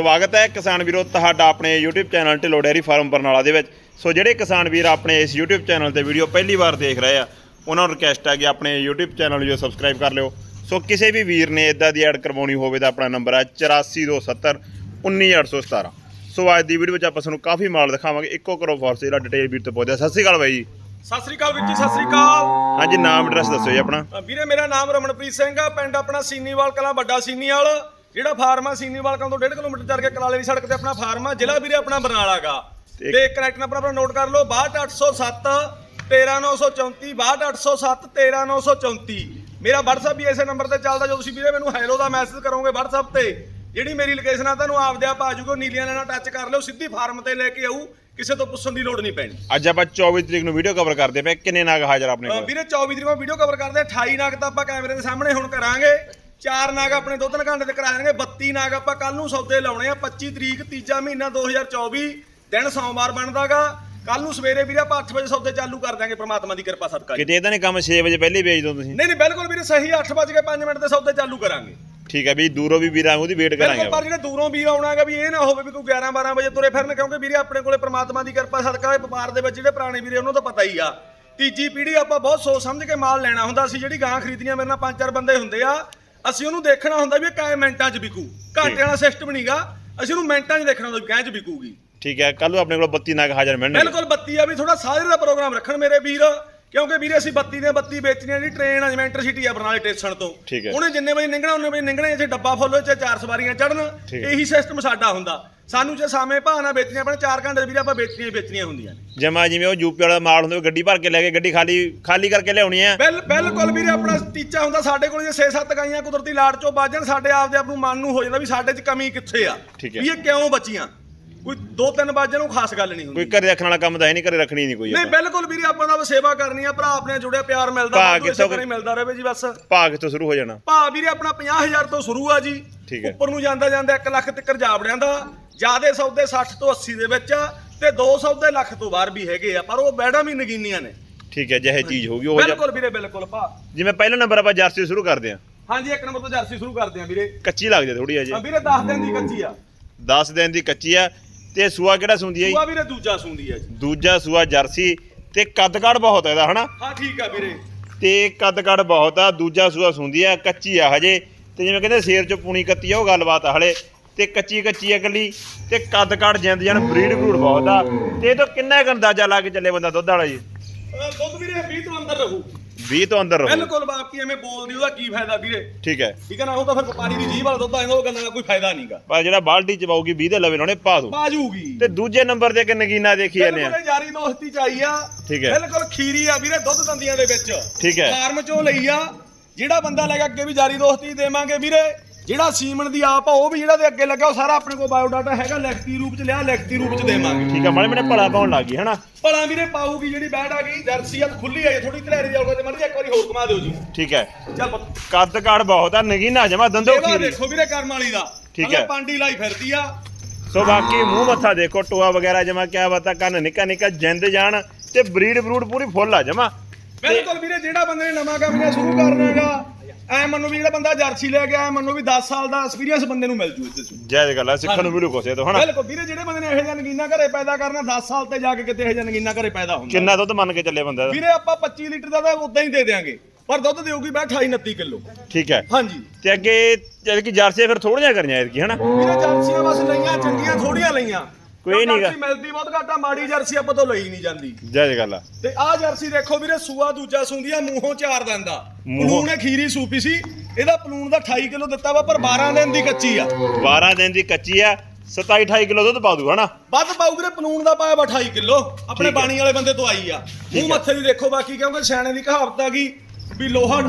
ਸਵਾਗਤ ਹੈ ਕਿਸਾਨ ਵੀਰੋ ਤੁਹਾਡਾ ਆਪਣੇ YouTube channel Dhillon dairy farm Barnala ਦੇ ਵਿੱਚ। ਸੋ ਜਿਹੜੇ ਕਿਸਾਨ ਵੀਰ ਆਪਣੇ ਇਸ YouTube ਚੈਨਲ ਤੇ ਵੀਡੀਓ ਪਹਿਲੀ ਵਾਰ ਦੇਖ ਰਹੇ ਆ ਉਹਨਾਂ ਨੂੰ ਰਿਕਵੈਸਟ ਹੈ ਕਿ ਆਪਣੇ YouTube ਚੈਨਲ ਨੂੰ ਸਬਸਕ੍ਰਾਈਬ ਕਰ ਲਿਓ। ਸੋ ਕਿਸੇ ਵੀ ਵੀਰ ਨੇ ਇਦਾਂ ਦੀ ਐਡ ਕਰਵਾਉਣੀ ਹੋਵੇ ਤਾਂ ਆਪਣਾ ਨੰਬਰ ਹੈ 8427 19817 ਸੋ ਅੱਜ ਦੀ ਵੀਡੀਓ ਵਿੱਚ ਆਪਾਂ ਤੁਹਾਨੂੰ ਕਾਫੀ ਮਾਲ ਦਿਖਾਵਾਂਗੇ। ਇੱਕੋ ਕਰੋ ਫੋਰਸ ਜਿਹੜਾ ਡਿਟੇਲ ਵੀਰ ਤੋਂ ਪੁੱਛਦਾ ਸਤਿ ਸ਼੍ਰੀ ਅਕਾਲ ਬਾਈ ਜੀ। ਸਤਿ ਸ੍ਰੀ ਅਕਾਲ ਵੀਰ ਜੀ ਸਤਿ ਸ੍ਰੀ ਅਕਾਲ। ਹਾਂਜੀ ਨਾਮ ਐਡਰੈਸ ਦੱਸੋ ਜੀ ਆਪਣਾ। ਵੀਰੇ ਮੇਰਾ ਨਾਮ ਰਮਨਪ੍ਰੀਤ ਸਿੰਘ ਆ ਪਿੰਡ ਆਪਣਾ ਸੀਨੀਵਾਲ ਕਲਾਂ ਵੱਡਾ ਸੀਨੀਵਾਲ। ਜਿਹੜਾ ਫਾਰਮ ਆ ਸੀਨੀਵਾਲ ਕਲਾਂ ਤੋਂ 1.5 ਕਿਲੋਮੀਟਰ ਚੱਲ ਕੇ ਕਲਾਲੇ ਦੀ ਸੜਕ ਤੇ ਆਪਣਾ ਫਾਰਮ ਆ ਜ਼ਿਲ੍ਹਾ ਵੀਰੇ ਆਪਣਾ ਬਰਨਾਲਾ ਗਾ। ਤੇ- ਕਨੈਕਟ ਨੰਬਰ ਆਪਣਾ ਨੋਟ ਕਰ ਲਓ 62807 13934 62807 13934 ਮੇਰਾ WhatsApp ਵੀ ਇਸੇ ਨੰਬਰ ਤੇ ਚੱਲਦਾ ਜਦੋਂ ਤੁਸੀਂ ਵੀਰੇ ਮੈਨੂੰ ਹੈਲੋ ਦਾ ਮੈਸੇਜ ਕਰੋਗੇ WhatsApp ਤੇ ਜਿਹੜੀ ਮੇਰੀ ਲੋਕੇਸ਼ਨ ਆ ਤੁਹਾਨੂੰ ਆਪਦੇ ਆਪ ਆ ਜਾਊਗਾ ਨੀਲੀਆਂ ਨਾਲ ਟੱਚ ਕਰ ਲਿਓ ਸਿੱਧੀ ਫਾਰਮ ਤੇ ਲੈ ਕੇ ਆਊ ਕਿਸੇ ਤੋਂ ਪੁੱਛਣ ਦੀ ਲੋੜ ਨਹੀਂ ਪੈਣੀ। ਅੱਜ ਆਪਾਂ 24 ਤਰੀਕ ਨੂੰ ਵੀਡੀਓ ਕਵਰ ਕਰਦੇ ਪਏ ਕਿੰਨੇ ਨਾਗ ਹਾਜ਼ਰ ਆਪਣੇ ਕੋਲ? ਵੀਰੇ 24 ਤਰੀਕ ਨੂੰ ਵੀਡੀਓ ਕਵਰ ਕਰਦੇ ਆ 28 ਨਾਗ ਤਾਂ ਆਪਾਂ ਕੈਮਰੇ ਦੇ ਸਾਹਮਣੇ ਹੁਣ ਕਰਾਂਗੇ। ਚਾਰ ਨਾਗ ਆਪਣੇ ਦੋ ਤਿੰਨ ਘੰਟੇ ਤੇ ਕਰਾ ਦੇਣਗੇ 32 ਨਾਗ ਆਪਾਂ ਕੱਲ ਨੂੰ ਸੌਦੇ ਲਾਉਣੇ ਆ। 25 ਤਰੀਕ ਤੀਜਾ ਮਹੀਨਾ 2024 ਦਿਨ ਸੋਮਵਾਰ ਬਣਦਾਗਾ। ਕੱਲ ਨੂੰ ਸਵੇਰੇ ਵੀਰੇ ਆਪਾਂ 8 ਵਜੇ ਸੌਦੇ ਚਾਲੂ ਕਰ ਦਾਂਗੇ ਪ੍ਰਮਾਤਮਾ ਦੀ ਕਿਰਪਾ ਸਦਕਾ ਜੀ। ਕਿਤੇ ਇਹਦਾ ਨਹੀਂ ਕੰਮ 6 ਵਜੇ ਪਹਿਲੇ ਵੇਚ ਦੋ ਤੁਸੀਂ। ਨਹੀਂ ਨਹੀਂ ਬਿਲਕੁਲ ਵੀਰੇ ਸਹੀ 8 ਵਜੇ ਕੇ 5 ਮਿੰਟ ਦੇ ਸੌਦੇ ਚਾਲੂ ਕਰਾਂਗੇ। ਠੀਕ ਹੈ ਵੀ ਦੂਰੋਂ ਵੀ ਵੀਰਾਂ ਉਹਦੀ ਵੇਟ ਕਰਾਂਗੇ ਬਿਲਕੁਲ ਪਰ ਜਿਹੜੇ ਦੂਰੋਂ ਵੀਰ ਆਉਣਾਗਾ ਵੀ ਇਹ ਨਾ ਹੋਵੇ ਵੀ ਕੋਈ 11 12 ਵਜੇ ਤੁਰੇ ਫਿਰਨ ਕਿਉਂਕਿ ਵੀਰੇ ਆਪਣੇ ਕੋਲੇ ਪ੍ਰਮਾਤਮਾ ਦੀ ਕਿਰਪਾ ਸਦਕਾ ਇਹ ਵਪਾਰ ਦੇ ਵਿੱਚ ਜਿਹੜੇ ਪੁਰਾਣੇ ਵੀਰੇ ਉਹਨਾਂ ਦਾ ਪਤਾ ਹੀ ਆ। ਤੀਜੀ ਪੀੜ੍ਹੀ ਆਪਾਂ ਬਹੁਤ ਸੋਚ ਸਮਝ ਕੇ ਮਾਲ ਲੈਣਾ ਹੁੰਦਾ ਅਸੀਂ ਜਿਹੜੀ ਗਾਂ ਖਰੀਦੀਆਂ ਮੇਰੇ ਨਾਲ ਪੰਜ ਚਾਰ ਬੰਦੇ ਹੁੰਦੇ ਆ। ਅਸੀਂ ਉਹਨੂੰ ਦੇਖਣਾ ਹੁੰਦਾ ਵੀ ਇਹ ਕਾਏ ਮਿੰਟਾਂ 'ਚ ਵਿਕੂ। ਘੰਟਿਆਂ ਦਾ ਸਿਸਟਮ ਨਹੀਂਗਾ ਅਸੀਂ ਉਹਨੂੰ ਮਿੰਟਾਂ 'ਚ ਦੇਖਣਾ ਹੁੰਦਾ ਵੀ ਕਿੰਝ 'ਚ ਵਿਕੂਗੀ। ਠੀਕ ਹੈ ਕੱਲ ਨੂੰ ਆਪਣੇ ਕੋਲ 32 ਨਾਗ ਹਾਜ਼ਰ ਮਿਲਣਗੇ। ਬਿਲਕੁਲ ਬੱਤੀ ਆ ਵੀ ਥੋੜਾ ਸਾਜਰੇ ਦਾ ਪ੍ਰੋਗਰਾਮ ਰੱਖਣ ਮੇਰੇ ਵੀਰ ਕਿਉਂਕਿ ਵੀਰੇ ਅਸੀਂ ਬੱਤੀ ਦੇ ਬੱਤੀ ਵੇਚਣੀ ਆ ਜਿਹੜੀ ਟ੍ਰੇਨ ਆ ਜਿਵੇਂ ਇੰਟਰਸਿਟੀ ਆ ਬਰਨਾਲੇ ਸਟੇਸ਼ਨ ਤੋਂ। ਉਹਨੇ ਜਿੰਨੇ ਵਜੇ ਨਿਕਲਣਾ ਉਹਨੇ ਵਜੇ ਨਿਕਲਣਾ ਇੱਥੇ ਡੱਬਾ ਫੁੱਲ ਚਾਹੇ ਚਾਰ ਸਵਾਰੀਆਂ ਚੜਨ। ਇਹੀ ਸਿਸਟਮ ਸਾਡਾ ਹੁੰਦਾ। ਸਾਨੂੰ ਜੇ ਸਾਵੇਂ ਭਾਅ ਨਾਲ ਵੇਚਣੀਆਂ ਆਪਣੇ 4 ਘੰਟੇ ਵੀਰੇ ਆਪਾਂ ਵੇਚਣੀਆਂ ਹੀ ਵੇਚਣੀਆਂ ਹੁੰਦੀਆਂ ਨੇ। ਜਮਾ ਜਿਵੇਂ ਉਹ ਯੂਪੀ ਵਾਲਾ ਮਾਲ ਹੁੰਦਾ ਉਹ ਗੱਡੀ ਭਰ ਕੇ ਲੈ ਕੇ ਗੱਡੀ ਖਾਲੀ ਖਾਲੀ ਕਰਕੇ ਲਿਆਉਣੀ ਹੈ ਬਿਲ ਬਿਲਕੁਲ ਵੀਰੇ ਆਪਣਾ ਟੀਚਾ ਹੁੰਦਾ ਸਾਡੇ ਕੋਲ ਜੇ 6-7 ਗਾਈਆਂ ਕੁਦਰਤੀ ਲਾੜ ਚੋਂ ਬਾਜਣ ਸਾਡੇ ਆਪਦੇ ਆਪ ਨੂੰ ਮਨ ਨੂੰ ਹੋ ਜਾਂਦਾ ਵੀ ਸਾਡੇ 'ਚ ਕਮੀ ਕਿੱਥੇ ਆ? ਠੀਕ ਹੈ। ਵੀ ਇਹ ਕਿਉਂ ਬਚੀਆਂ? ਕੋਈ ਦੋ ਤਿੰਨ ਬਾਜਣ ਨੂੰ ਖਾਸ ਗੱਲ ਨਹੀਂ ਹੁੰਦੀ। ਕੋਈ ਘਰੇ ਰੱਖਣ ਵਾਲਾ ਕੰਮ ਤਾਂ ਹੈ ਨਹੀਂ ਘਰੇ ਰੱਖਣੀ ਨਹੀਂ ਕੋਈ ਨਹੀਂ ਆਪਾਂ। ਬਿਲਕੁਲ ਵੀਰੇ ਆਪਾਂ ਦਾ ਸੇਵਾ ਕਰਨੀ ਆ ਭਰਾ ਆਪਣੇ ਜੁੜਿਆ ਪਿਆਰ ਮਿਲਦਾ ਭਾਅ ਵਾਧੂ ਇਸੇ ਕਿੱਥੋਂ- ਤਰ੍ਹਾਂ ਹੀ ਮਿਲਦਾ ਰਹੇ ਜੀ ਬਸ। ਭਾਅ ਕਿੱਥੋਂ ਸ਼ੁਰੂ ਹੋ ਜਾਣਾ? ਭਾਅ ਵੀਰੇ ਆਪਣਾ 50000 ਤੋਂ ਸ਼ੁਰੂ ਆ ਜੀ। ਠੀਕ ਹੈ। ਉੱਪਰ ਨੂੰ ਜਾਂਦਾ ਜਾਂਦਾ 1 ਲੱਖ ਤੱਕ ਜਾਵੜਿਆਂ ਦਾ। ਜਿਆਦੇ ਸੌਦੇ 60 ਤੋਂ 80 ਦੇ ਵਿੱਚ ਤੇ 200 ਦੇ ਲੱਖ ਤੋਂ ਬਾਹਰ ਵੀ ਹੈਗੇ ਆ ਪਰ ਉਹ ਬੈਡਾਂ ਵੀ ਨਗੀਨੀਆਂ ਨੇ। ਠੀਕ ਹੈ ਜਿਹੇ ਚੀਜ਼ ਹੋਊਗੀ ਉਹ ਜਿਹਾ- ਬਿਲਕੁਲ ਵੀਰੇ ਬਿਲਕੁਲ ਭਾ। ਜਿਵੇਂ ਪਹਿਲਾ ਨੰਬਰ ਆਪਾਂ ਜਰਸੀ ਸ਼ੁਰੂ ਕਰਦੇ ਹਾਂ। ਹਾਂਜੀ ਇੱਕ ਨੰਬਰ ਤੋਂ ਜਰਸੀ ਸ਼ੁਰੂ ਕਰਦੇ ਆ ਵੀਰੇ। ਕੱਚੀ ਲੱਗਦੀ ਥੋੜੀ ਆ ਅਜੇ ਵੀਰੇ 10 ਦਿਨ ਦੀ ਕੱਚੀ ਆ। 10 ਦਿਨ ਦੀ ਕੱਚੀ ਆ ਤੇ ਸੂਆ ਕਿਹੜਾ ਸੁੰਦੀ ਹੈ ਦੂਆ ਜੀ ਵੀਰੇ ਦੂਜਾ ਸੁੰਦੀ ਆ ਜੀ। ਦੂਜਾ ਸੂਆ ਜਰਸੀ ਤੇ ਕੱਦ ਕਾਠ ਬਹੁਤ ਹੈ ਇਹਦਾ ਹਨਾ? ਹਾਂ ਠੀਕ ਆ ਵੀਰੇ। ਤੇ ਕੱਦ ਕਾਠ ਬਹੁਤ ਆ ਦੂਜਾ ਸੂਆ ਸੁੰਦੀ ਆ ਕੱਚੀ ਆ ਹਜੇ। ਤੇ ਜਿਵੇਂ ਕਹਿੰਦੇ ਸ਼ੇਰ ਚ ਪੂਣੀ ਕੱਤੀ ਆ ਉਹ ਗੱਲਬਾਤ ਆ ਹਲੇ। ਤੇ ਕੱਚੀ ਕੱਚੀ ਇਕੱਲੀ ਤੇ ਕੱਦ ਕਾਠ ਜਿੰਦ ਜਾਨ ਬਰੀਡ ਬਰੂਡ ਬਹੁਤ ਆ। ਤੇ ਇਹ ਤੋਂ ਕਿੰਨਾ ਕੁ ਅੰਦਾਜ਼ਾ ਲਾ ਕੇ ਚੱਲੇ ਬੰਦਾ ਦੁੱਧ ਵਾਲਾ ਜੀ? ਅਹ ਦੁੱਧ ਵੀਰੇ 20 ਤੋਂ ਅੰਦਰ ਰਹੂ। 20 ਤੋਂ ਅੰਦਰ ਰਹੂ। ਬਿਲਕੁਲ ਬਾਕੀ ਐਵੇਂ ਬੋਲਦੀ ਉਹਦਾ ਕੀ ਫਾਇਦਾ ਵੀਰੇ? ਠੀਕ ਹੈ। ਠੀਕ ਹੈ ਨਾ ਉਹ ਤਾਂ ਫਿਰ ਵਪਾਰੀ ਦੀ ਜੀਭ ਵਾਲਾ ਦੁੱਧ ਆ ਜਾਂਦਾ ਉਹ ਗੱਲਾਂ ਦਾ ਕੋਈ ਫਾਇਦਾ ਨਹੀਂਗਾ ਪਰ ਜਿਹੜਾ ਬਾਲਟੀ ਚ ਪਾਉਗੀ 20 ਦੇ ਲਵੇ ਲਾਉਣੇ ਪਾ ਦੋ। ਬਾਜੂਗੀ ਤੇ ਦੂਜੇ ਨੰਬਰ ਤੇ ਇੱਕ ਨਗੀਨਾ ਦੇਖੀ ਜਾਂਦੇ ਆ? ਬਿਲਕੁਲ ਯਾਰੀ ਦੋਸਤੀ ਚ ਆਈ ਆ। ਠੀਕ ਹੈ। ਬਿਲਕੁਲ ਖੀਰੀ ਆ ਵੀਰੇ ਦੁੱਧ ਦੰਦੀਆਂ ਦੇ ਵਿੱਚ। ਠੀਕ ਹੈ। ਫਾਰਮ ਚੋਂ ਲਈ ਆ। ਜਿਹੜਾ ਬੰਦਾ ਲੈ ਕੇ ਅੱਗੇ ਵੀ ਯਾਰੀ ਦੋਸਤੀ ਦੇਵਾਂਗੇ ਵੀਰੇ ਜਿਹੜਾ ਸੀਮਨ ਦੀ ਆਪ ਆ ਉਹ ਵੀ ਜਿਹੜਾ ਦੇ ਅੱਗੇ ਲੱਗਾ ਉਹ ਸਾਰਾ ਆਪਣੇ ਕੋਲ ਬਾਇਓਡਾਟਾ ਹੈਗਾ ਲਿਖਤੀ ਰੂਪ ਚ ਲਿਆ ਲਿਖਤੀ ਰੂਪ ਚ ਦੇਵਾਂਗੇ। ਠੀਕ ਆ ਮਾੜੇ ਮਨੇ ਭਲਾ ਪਾਉਣ ਲੱਗ ਗਈ ਹਨਾ? ਭਲਾ ਵੀਰੇ ਪਾਊਗੀ ਜਿਹੜੀ ਬੈਡ ਆ ਗਈ ਜਰਸੀ ਆ ਖੁੱਲੀ ਆ ਥੋੜੀ ਧਲੇਰੀ ਜਾਊਗਾ ਤੇ ਮਰਜ਼ੀ ਇੱਕ ਵਾਰੀ ਹੋਰ ਘੁਮਾ ਦਿਓ ਜੀ। ਠੀਕ ਹੈ ਚੱਲ ਕੱਦ ਕਾਠ ਬਹੁਤ ਆ ਨਗੀਨਾ ਜਮਾ ਦੰਦੋ ਖੀਰੀ। ਦੇਖੋ ਵੀਰੇ ਕਰਮ ਵਾਲੀ ਦਾ। ਠੀਕ ਹੈ। ਪਾਂਡੀ ਲਾਈ ਫਿਰਦੀ ਆ। ਸੋ ਬਾਕੀ ਮੂੰਹ ਮੱਥਾ ਦੇਖੋ ਟੋਆ ਵਗੈਰਾ ਜਮਾ ਕਿਆ ਬਤਾ ਕੰਨ ਨਿੱਕਾ ਨਿੱਕਾ ਜਿੰਦ ਜਾਣ ਤੇ ਬਰੀਡ ਬਰੂਡ ਪੂਰੀ ਫੁੱਲ ਆ ਜਮਾ। ਬਿਲਕੁਲ ਵੀਰੇ ਜਿਹੜਾ ਬੰਦੇ ਨੇ ਨਵਾਂ ਕੰਮ ਨੇ ਸ਼ੁਰੂ ਕਰਨਾ ਹੈਗਾ ਐ ਮੰਨੋ ਵੀ ਜਿਹੜਾ ਬੰਦਾ ਜਰਸੀ ਲੈ ਕੇ ਆਇਆ ਮੰਨੋ ਵੀ 10 ਸਾਲ ਦਾ ਐਕਸਪੀਰੀਅੰਸ ਬੰਦੇ ਨੂੰ ਮਿਲ ਜੂ ਇਸ ਚ ਜਾਇਜ਼ ਗੱਲ ਆ ਸਿੱਖਣ ਨੂੰ ਮਿਲੂ ਕੋਸੇ ਤੋਂ ਹਨਾ? ਬਿਲਕੁਲ ਵੀਰੇ ਜਿਹੜੇ ਬੰਦੇ ਨੇ ਇਹੋ ਜਿਹਾ ਨਗੀਨਾ ਘਰੇ ਪੈਦਾ ਕਰਨਾ 10 ਸਾਲ ਤੇ ਜਾ ਕੇ ਕਿਤੇ ਇਹੋ ਜਿਹਾ ਨਗੀਨਾ ਘਰੇ ਪੈਦਾ ਹੁੰਦਾ। ਕਿੰਨਾ ਦੁੱਧ ਮੰਨ ਕੇ ਚੱਲੇ ਬੰਦਾ? ਵੀਰੇ ਆਪਾਂ 25 ਲੀਟਰ ਦਾ ਤਾਂ ਉਦਾਂ ਹੀ ਦੇ ਦੇਾਂਗੇ ਪਰ ਦੁੱਧ ਦੇਊਗੀ ਬੈ 28 29 ਕਿਲੋ। ਠੀਕ ਹੈ। ਹਾਂਜੀ। ਤੇ ਅੱਗੇ ਜਦ ਕਿ ਜਰਸੀ ਫਿਰ ਥੋੜੀਆਂ ਕਰੀਆਂ ਐਤਕੀ ਹਨਾ? ਵੀਰੇ ਜਰਸੀਆਂ ਬਸ ਲਈਆਂ ਚੰਗੀਆਂ ਥੋੜੀਆਂ ਲਈਆਂ। ਕੋਈ ਨੀਗਾ। ਜਰਸੀ ਮਿਲਦੀ ਬਹੁਤ ਘੱਟ ਆ ਮਾੜੀ ਜਰਸੀ ਆਪਾਂ ਤੋਂ ਲਈ ਨਹੀਂ ਜਾਂਦੀ। ਜਾਇਜ਼ ਗੱਲ ਆ। ਤੇ ਆਹ ਜਰਸੀ ਦੇਖੋ ਵੀਰੇ ਸੂਆ ਦੂਜਾ ਸੂੰਦੀ ਆ ਮੂੰਹੋਂ ਚਾਰ ਦੰਦਾ। ਮੂੰਹੋਂ- ਪਲੂਣ ਨੇ ਖੀਰੀ ਸੂਪੀ ਸੀ। ਇਹਦਾ ਪਲੂਣ ਦਾ 28 ਕਿਲੋ ਦਿੱਤਾ ਵਾ ਪਰ 12 ਦਿਨ ਦੀ ਕੱਚੀ ਆ। 12 ਦਿਨ ਦੀ ਕੱਚੀ ਆ 27 28 ਕਿਲੋ ਦੁੱਧ ਪਾ ਦੂ ਹਨਾ? ਵੱਧ ਪਾਉ ਵੀਰੇ ਪਲੂਣ ਦਾ ਪਾਇਆ ਵਾ 28 ਕਿਲੋ। ਆਪਣੇ ਠੀਕ ਹੈ। ਬਾਣੀ ਵਾਲੇ ਬੰਦੇ ਤੋਂ ਆਈ ਆ। ਮੂੰਹ ਮੱਥੇ ਦੀ ਦੇਖੋ ਬਾਕੀ ਕਿਉਂਕਿ ਸਿਆਣੇ ਦੀ ਕਹਾਵਤ ਆ ਗਈ ਵੀ ਲੋਹਾ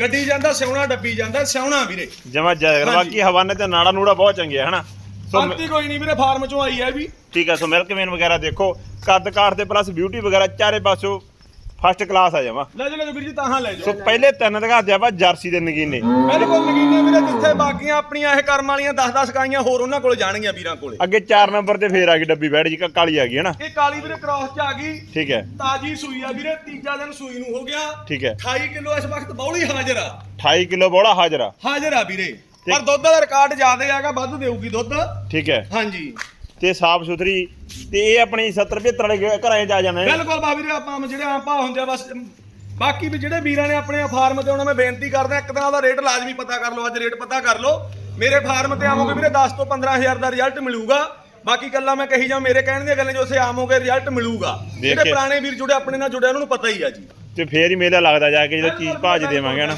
ਗੱਡੀ ਜਾਂਦਾ ਸਿਉਣਾ ਡੱਬੀ ਜਾਂਦਾ ਸਿਉਣਾ ਵੀਰੇ। ਜਮਾ ਜਾਇਜ਼ ਗੱਲ। ਹਾਂਜੀ। ਬਾਕੀ ਹਵਾਨੇ ਤੇ ਨਾੜਾ ਨੂੜਾ ਬਹੁਤ ਚੰਗੇ ਆ ਹਨਾ? ਸੋ ਮ- ਅੰਤੀ ਕੋਈ ਨਹੀਂ ਵੀਰੇ ਫਾਰਮ ਚੋਂ ਆਈ ਹੈ ਵੀ। ਠੀਕ ਹੈ ਸੋ ਮਿਲਕ ਮੇਨ ਵਗੈਰਾ ਦੇਖੋ ਕੱਦ ਕਾਠ ਤੇ ਪਲੱਸ ਬਿਊਟੀ ਵਗੈਰਾ ਚਾਰੇ ਪਾਸੋਂ ਫਸਟ ਕਲਾਸ ਆ ਜਾਵਾ। ਲੈ ਜਾ ਲੈ ਵੀਰ ਜੀ ਤਾਹਾਂ ਲੈ ਸੋ ਜਾਓ ਪਹਿਲੇ ਤਿੰਨ ਦਿਖਾਤੇ ਆਪਾਂ ਜਰਸੀ ਦੇ ਨਗੀਨੇ। ਬਿਲਕੁਲ ਨਗੀਨੇ ਵੀਰੇ ਜਿੱਥੇ ਬਾਕੀਆਂ ਆਪਣੀਆਂ ਇਹ ਕਰਮ ਵਾਲੀਆਂ 10-10 ਕਾਈਆਂ ਹੋਰ ਉਹਨਾਂ ਕੋਲ ਜਾਣਗੀਆਂ ਵੀਰਾਂ ਕੋਲੇ। ਅੱਗੇ 4 ਨੰਬਰ ਤੇ ਫੇਰ ਆ ਗਈ ਡੱਬੀ ਬੈਠ ਜੀ ਕ- ਕਾਲੀ ਆ ਗਈ ਹਨਾ? ਇਹ ਕਾਲੀ ਵੀਰੇ ਕ੍ਰਾਸ ਚ ਆ ਗਈ। ਠੀਕ ਹੈ। ਤਾਜੀ ਸੂਈ ਆ ਵੀਰੇ ਤੀਜਾ ਦਿਨ ਸੂਈ ਨੂੰ ਹੋ ਗਿਆ। ਠੀਕ ਹੈ। 28 ਕਿਲੋ ਇਸ ਵਕਤ ਬੌਲੀ ਹਾਜ਼ਰ ਆ। 28 ਕਿਲੋ ਬੋਲਾ ਹਾਜ਼ਰਾ ਹਾਜ਼ਰ ਆ ਵੀਰੇ। ਪਰ ਦੁੱਧ ਦਾ ਰਿਕਾਰਡ ਜ਼ਿਆਦਾ ਹੈਗਾ ਵੱਧ ਦੇਊਗੀ ਦੁੱਧ। ਠੀਕ ਹੈ। ਹਾਂਜੀ। ਤੇ ਸਾਫ਼ ਸੁਥਰੀ ਤੇ ਇਹ ਆਪਣੀ 70 75 ਵਾਲੇ ਘਰਾਂ 'ਚ ਆ ਜਾਣਾ ਹੈ ਬਿਲਕੁਲ ਬਾ ਵੀਰੇ ਆਪਾਂ ਜਿਹੜੇ ਆਮ ਭਾਅ ਹੁੰਦੇ ਆ ਬਸ ਬਾਕੀ ਵੀ ਜਿਹੜੇ ਵੀਰਾਂ ਨੇ ਆਪਣੇ ਫਾਰਮ ਤੇ ਉਹਨਾਂ ਮੈਂ ਬੇਨਤੀ ਕਰਦਾ ਇੱਕ ਦਿਨ ਦਾ ਰੇਟ ਲਾਜ਼ਮੀ ਪਤਾ ਕਰ ਲਓ ਅੱਜ ਰੇਟ ਪਤਾ ਕਰ ਲਓ। ਮੇਰੇ ਫਾਰਮ ਤੇ ਆਵੋਗੇ ਵੀਰੇ 10 ਤੋਂ 15000 ਦਾ ਰਿਜ਼ਲਟ ਮਿਲੂਗਾ। ਬਾਕੀ ਗੱਲਾਂ ਮੈਂ ਕਹੀ ਜਾਂ ਮੇਰੇ ਕਹਿਣ ਦੀਆਂ ਗੱਲਾਂ ਜੋ ਸੇ ਆਮੋਗੇ ਰਿਜ਼ਲਟ ਮਿਲੂਗਾ। ਜਿਹੜੇ। ਪੁਰਾਣੇ ਵੀਰ ਜੁੜੇ ਆਪਣੇ ਨਾਲ ਜੁੜੇ ਉਹਨਾਂ ਨੂੰ ਪਤਾ ਹੀ ਆ ਜੀ। ਤੇ ਫੇਰ ਹੀ ਮੇਲਾ ਲੱਗਦਾ ਜਾ ਕੇ ਜਦੋਂ ਚੀਜ਼ ਭਾਜ ਦੇਵਾਂਗੇ ਨਾ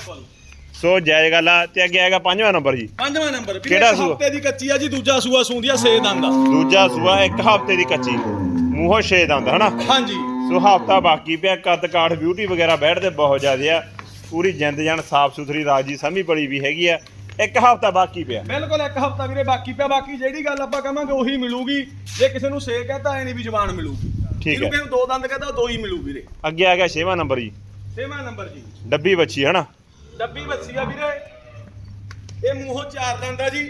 ਸੋ ਜਾਇਜ਼ ਗੱਲ ਆ ਤੇ ਅੱਗੇ ਆਏਗਾ ਪੰਜਵਾਂ ਨੰਬਰ ਜੀ। ਪੰਜਵਾਂ ਨੰਬਰ। ਕਿਹੜਾ ਇੱਕ ਸੂਆ? ਹਫ਼ਤੇ ਦੀ ਕੱਚੀ ਆ ਜੀ ਦੂਜਾ ਸੂਆ ਸੂੰਦੀ ਆ ਸੇ ਦੰਦ ਦਾ ਦੂਜਾ ਸੂਆ ਇੱਕ ਹਫ਼ਤੇ ਦੀ ਕੱਚੀ। ਮੂੰਹੋਂ ਛੇ ਦੰਦ ਹਨਾ? ਹਾਂਜੀ। ਸੋ ਹਫ਼ਤਾ ਬਾਕੀ ਪਿਆ ਕੱਦ ਕਾਠ ਬਿਊਟੀ ਵਗੈਰਾ ਬੈਠਦੇ ਬਹੁਤ ਜ਼ਿਆਦੇ ਆ। ਪੂਰੀ ਜਿੰਦ ਜਾਨ ਸਾਫ਼ ਸੁਥਰੀ ਰਾਜੀ ਸਮੀ ਬੜੀ ਵੀ ਹੈਗੀ ਆ। ਇੱਕ ਹਫ਼ਤਾ ਬਾਕੀ ਪਿਆ। ਬਿਲਕੁਲ ਇੱਕ ਹਫ਼ਤਾ ਵੀਰੇ ਬਾਕੀ ਪਿਆ ਬਾਕੀ ਜਿਹੜੀ ਗੱਲ ਆਪਾਂ ਕਹਾਂਗੇ ਉਹੀ ਮਿਲੂਗੀ। ਜੇ ਕਿਸੇ ਨੂੰ ਸੇ ਕਹਤਾ ਐ ਨਹੀਂ ਵੀ ਜ਼ਬਾਨ ਮਿਲੂਗੀ। ਠੀਕ ਜਿਹਨੂੰ ਹੈ। ਕਿਸੇ ਨੂੰ ਦੋ ਦੰਦ ਕਹਤਾ ਦੋ ਹੀ ਮਿਲੂ ਵੀਰੇ। ਅੱਗੇ ਆ ਗਿਆ ਛੇਵਾਂ ਨੰਬਰ ਜੀ। ਛੇਵਾਂ ਨੰਬਰ ਜੀ। ਡੱਬੀ ਬੱਚੀ ਹਨਾ? ਡੱਬੀ ਬੱਸੀ ਆ ਵੀਰੇ। ਇਹ ਮੂੰਹੋਂ ਚਾਰ ਦੰਦ ਜੀ।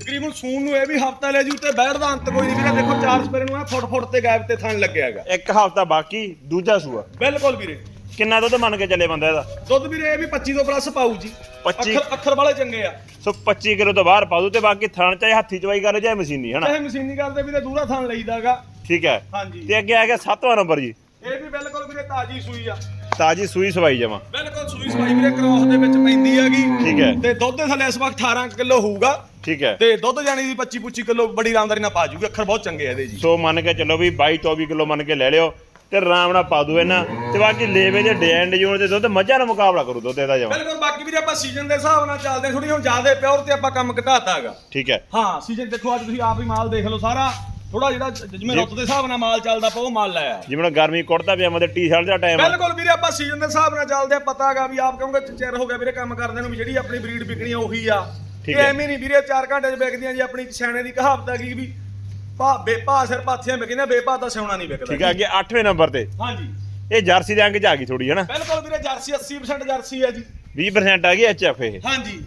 ਤਕਰੀਬਨ ਸੂਨ ਨੂੰ ਇਹ ਵੀ ਹਫਤਾ ਲੈ ਜੂ ਤੇ ਬੈਠ ਦਾ ਅੰਤ ਕੋਈ ਨਹੀਂ ਵੀਰੇ। ਦੇਖੋ ਚਾਰ ਸਪਰੇ ਨੂੰ ਆ ਫੁੱਟ ਫੁੱਟ ਤੇ ਗਾਇਬ ਤੇ ਥਣ ਲੱਗਿਆ ਹੈਗਾ। ਇੱਕ ਹਫ਼ਤਾ ਬਾਕੀ ਦੂਜਾ ਸੂਆ। ਬਿਲਕੁਲ ਵੀਰੇ। ਕਿੰਨਾ ਦੁੱਧ ਮੰਨ ਕੇ ਚੱਲੇ ਬੰਦਾ ਇਹਦਾ? ਦੁੱਧ ਵੀਰੇ ਇਹ ਵੀ 25 ਤੋਂ ਪਲੱਸ ਪਾਊ ਜੀ। 25 ਅੱਖਰ ਅੱਖਰ ਵਾਲੇ ਚੰਗੇ ਆ। ਸੋ 25 ਕਿਲੋ ਤੋਂ ਬਾਹਰ ਪਾ ਦੂ ਤੇ ਬਾਕੀ ਥਣ ਚਾਹੇ ਹੱਥੀ ਚਵਾਈ ਕਰ ਚਾਹੇ ਮਸ਼ੀਨੀ ਹਨਾ? ਇਹ ਮਸ਼ੀਨੀ ਕਰਦੇ ਵੀਰੇ ਦੂਰਾ ਥਣ ਲਈਦਾਗਾ ਠੀਕ ਹੈ। ਹਾਂਜੀ। ਤੇ ਅੱਗੇ ਆ ਗਿਆ ਸੱਤਵਾਂ ਨੰਬਰ ਜੀ। ਇਹ ਵੀ ਬਿਲਕੁਲ ਵੀਰੇ ਤਾਜੀ ਸੂਈ ਆ। ਤਾਜੀ ਸੂਈ ਸਵਾਈ ਜਮਾ ਬਿਲਕੁਲ ਸੂਈ ਸਵਾਈ ਵੀਰੇ ਕ੍ਰੋਸ ਦੇ ਵਿੱਚ ਪੈਂਦੀ ਹੈਗੀ। ਠੀਕ ਹੈ। ਤੇ ਦੁੱਧ ਦੇ ਥੱਲੇ ਇਸ ਵਕਤ 18 ਕਿਲੋ ਹੋਊਗਾ। ਠੀਕ ਹੈ। ਤੇ ਦੁੱਧ ਜਾਣੀ ਦੀ 25 25 ਕਿਲੋ ਬੜੀ ਆਰਾਮਦਾਰੀ ਨਾਲ ਪਾ ਜੂਗੀ ਅੱਖਰ ਬਹੁਤ ਚੰਗੇ ਆ ਇਹਦੇ ਜੀ। ਸੋ ਮੰਨ ਕੇ ਚੱਲੋ ਵੀ 22 24 ਕਿਲੋ ਮੰਨ ਕੇ ਲੈ ਲਿਓ ਤੇ ਆਰਾਮ ਨਾਲ ਪਾ ਦੂ ਇਹਨਾਂ। ਤੇ ਬਾਕੀ ਲੇਵੇ ਦੇ ਡੈਂਡ ਜੂਨ ਤੇ ਦੁੱਧ ਮੱਝਾਂ ਨਾਲ ਮੁਕਾਬਲਾ ਕਰੂ ਦੁੱਧ ਇਹਦਾ ਜਮਾ ਬਿਲਕੁਲ ਬਾਕੀ ਵੀਰੇ ਆਪਾਂ ਸੀਜ਼ਨ ਦੇ ਹਿਸਾਬ ਨਾਲ ਚੱਲਦੇ ਥੋੜੀ ਹੁਣ ਜ਼ਿਆਦਾ ਪਿਓਰ ਤੇ ਆਪਾਂ ਕੰਮ ਘਟਾਤਾ ਹੈਗਾ। ਠੀਕ ਹੈ। ਹਾਂ ਸੀਜ਼ਨ ਦੇਖੋ ਅੱਜ ਤੁਸੀਂ ਆਪ ਹੀ ਮਾਲ ਦੇਖ ਲਓ ਸਾਰਾ। ਥੋੜਾ ਜਿਹੜਾ ਜਿਵੇਂ ਰੁੱਤ ਦੇ ਹਿਸਾਬ ਨਾਲ ਮਾਲ ਚੱਲਦਾ ਪਾ ਉਹ ਮਾਲ ਲਾਇਆ ਜਿਵੇਂ ਹੁਣ ਗਰਮੀ ਕੁੜਤਾ ਪਜਾਮਾ ਤੇ ਟੀ-ਸ਼ਰਟ ਦਾ ਟਾਈਮ ਆ। ਬਿਲਕੁਲ ਵੀਰੇ ਆਪਾਂ ਸੀਜ਼ਨ ਦੇ ਹਿਸਾਬ ਨਾਲ ਚੱਲਦੇ ਆ ਪਤਾ ਹੈਗਾ ਵੀ ਆਪ ਕਹੋਗੇ ਚਿਰ ਹੋ ਗਿਆ ਵੀਰੇ ਕੰਮ ਕਰਦੇ ਨੂੰ ਵੀ ਜਿਹੜੀ ਆਪਣੀ ਬਰੀਡ ਵਿਕਣੀ ਆ ਉਹੀ ਆ। ਠੀਕ ਇਹ ਹੈ। ਐਵੇਂ ਨਹੀਂ ਵੀਰੇ 4 ਘੰਟੇ ਚ ਵਿਕਦੀਆਂ ਜੀ ਆਪਣੀ ਸਿਆਣੇ ਦੀ ਕਹਾਵਤ ਹੈਗੀ ਵੀ ਭਾ ਬੇਪਾ ਸਿਰ ਪਾਥੀਆਂ ਵਿਕਦੀਆਂ ਬੇਪਾ ਤਾਂ ਸਿਉਣਾ ਨਹੀਂ ਵਿਕਦਾ ਠੀਕ ਹੈ ਅੱਗੇ 8ਵੇਂ ਨੰਬਰ ਤੇ। ਹਾਂਜੀ। ਇਹ ਜਰਸੀ ਦੇ ਅੰਗ ਚ ਆ ਗਈ ਥੋੜੀ ਹਨਾ ਬਿਲਕੁਲ ਵੀਰੇ ਜਰਸੀ 80% ਜਰਸੀ ਹੈ ਜੀ। 20% ਆ ਗਈ ਐਚਐਫ ਇਹ ਹਾਂਜੀ।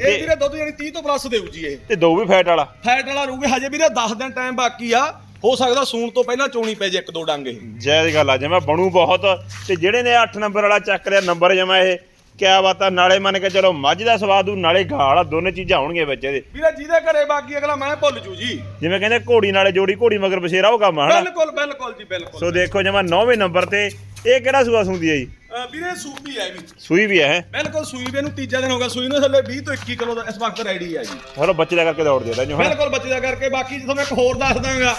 ਇਹ ਵੀਰੇ ਦੁੱਧ ਜਾਨੀ 30 ਤੋਂ ਪਲੱਸ ਦੇਊ ਜੀ ਇਹ। ਤੇ ਦੋ ਵੀ ਫੈਟ ਵਾਲਾ। ਫੈਟ ਵਾਲਾ ਰਹੂਗੇ ਹਜੇ ਵੀਰੇ 10 ਦਿਨ ਟਾਈਮ ਬਾਕੀ ਆ। ਹੋ ਸਕਦਾ ਸੂਣ ਤੋਂ ਪਹਿਲਾਂ ਚੋਣੀ ਪੈ ਜੇ ਇੱਕ ਦੋ ਡੰਗ ਇਹ। ਜਾਇਜ਼ ਗੱਲ ਆ ਜਮਾ ਬਣੂ ਬਹੁਤ ਤੇ ਜਿਹੜੇ ਨੇ 8 ਨੰਬਰ ਵਾਲਾ ਚੱਕ ਲਿਆ ਨੰਬਰ ਜਮਾ ਇਹ ਕਿਆ ਬਾਤ ਆ ਨਾਲੇ ਮੰਨ ਕੇ ਚਲੋ ਮੱਝ ਦਾ ਸਵਾਦੂ ਨਾਲੇ ਗਾਲ ਆ ਦੋਨੇ ਚੀਜ਼ਾਂ ਹੋਣਗੀਆਂ ਵਿੱਚ ਇਹਦੇ। ਵੀਰੇ ਜਿਹਦੇ ਘਰੇ ਬਾਕੀ ਅਗਲਾ ਮੈਂ ਭੁੱਲ ਜੂ ਜੀ। ਜਿਵੇਂ ਕਹਿੰਦੇ ਘੋੜੀ ਨਾਲੇ ਜੋੜੀ ਘੋੜੀ ਮਗਰ ਬਸ਼ੇਰਾ ਉਹ ਕੰਮ ਆ ਹਨਾ? ਬਿਲਕੁਲ ਬਿਲਕੁਲ ਜੀ ਬਿਲਕੁਲ। ਸੋ ਦੇਖੋ ਜਮਾ 9ਵੇਂ ਨੰਬਰ ਤੇ ਇਹ ਕਿਹੜਾ ਸੂਆ ਸੁੰਦੀ ਹੈ ਜੀ? ਅਹ ਵੀਰੇ ਸੂਪੀ ਹੈ ਵੀ। ਸੂਈ ਵੀ ਹੈ? ਬਿਲਕੁਲ ਸੂਈ ਵੀ ਇਹਨੂੰ ਤੀਜਾ ਦਿਨ ਹੋ ਗਿਆ ਸੂਈ ਨੂੰ ਥੱਲੇ 20 ਤੋਂ 21 ਕਿਲੋ ਦਾ ਇਸ ਵਕਤ ਰੈਡੀ ਹੈ ਜੀ। ਚਲੋ ਬੱਚੇ ਦਾ ਕਰਕੇ ਦੌੜ ਦੇ ਰਿਹਾ ਜੋ ਹਨਾ? ਬਿਲਕੁਲ ਬੱਚੇ ਦਾ ਕਰਕੇ ਬਾਕੀ ਜੇ ਤੁਹਾਨੂੰ ਇੱਕ ਹੋਰ ਦੱਸ ਦਾਂਗਾ।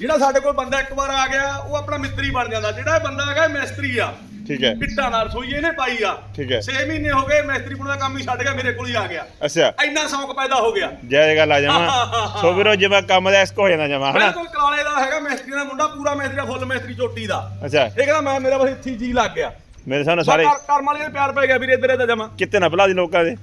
ਜਿਹੜਾ ਸਾਡੇ ਕੋਲ ਬੰਦਾ ਇੱਕ ਵਾਰ ਆ ਗਿਆ ਉਹ ਆਪਣਾ ਮਿੱਤਰੀ ਬਣ ਜਾਂਦਾ। ਜਿਹੜਾ ਇਹ ਬੰਦਾ ਹੈਗਾ ਇਹ ਮਿਸਤਰੀ ਆ। ਠੀਕ ਹੈ। ਇੱਟਾਂ ਨਾਲ ਰਸੋਈ ਇਹਨੇ ਪਾਈ ਆ। ਠੀਕ ਹੈ। 6 ਮਹੀਨੇ ਹੋ ਗਏ ਮਿਸਤਰੀ ਪੁਣ ਦਾ ਕੰਮ ਹੀ ਛੱਡ ਗਿਆ ਮੇਰੇ ਕੋਲ ਹੀ ਆ ਗਿਆ। ਅੱਛਾ। ਇੰਨਾ ਸ਼ੌਂਕ ਪੈਦਾ ਹੋ ਗਿਆ। ਜਾਇਜ਼ ਗੱਲ ਆ ਜਮਾ। ਸੋ ਵੀਰੋ ਜਿਵੇਂ ਕੰਮ ਦਾ ਇਸਕ ਹੋ ਜਾਂਦਾ ਜਮਾ ਹਨਾ? ਬਿਲਕੁਲ ਕਾਲੇ ਦਾ ਹੈਗਾ ਮਿਸਤਰੀ ਦਾ ਮੁੰਡਾ ਪੂਰਾ ਮਿਸਤਰੀ ਦਾ ਫੁੱਲ ਮਿਸਤਰੀ ਚੋਟੀ ਦਾ। ਅੱਛਾ। ਇਹ ਕਹਿੰਦਾ ਮੈਂ ਮੇਰਾ ਬਸ ਇੱਥੇ ਹੀ ਜੀ ਲੱਗ ਗਿਆ। ਮੇਰੇ ਸਾਹਮਣੇ ਸਾਰੇ ਕਰਮ ਵਾਲੇ ਦੇ ਪਿਆਰ ਪੈ ਗਿਆ ਵੀਰੇ ਇੱਧਰ ਇਹਦਾ ਜਮਾ। ਕਿਤੇ ਨਾ ਭਲਾ ਦੀ ਲੋਕਾਂ ਦੇ।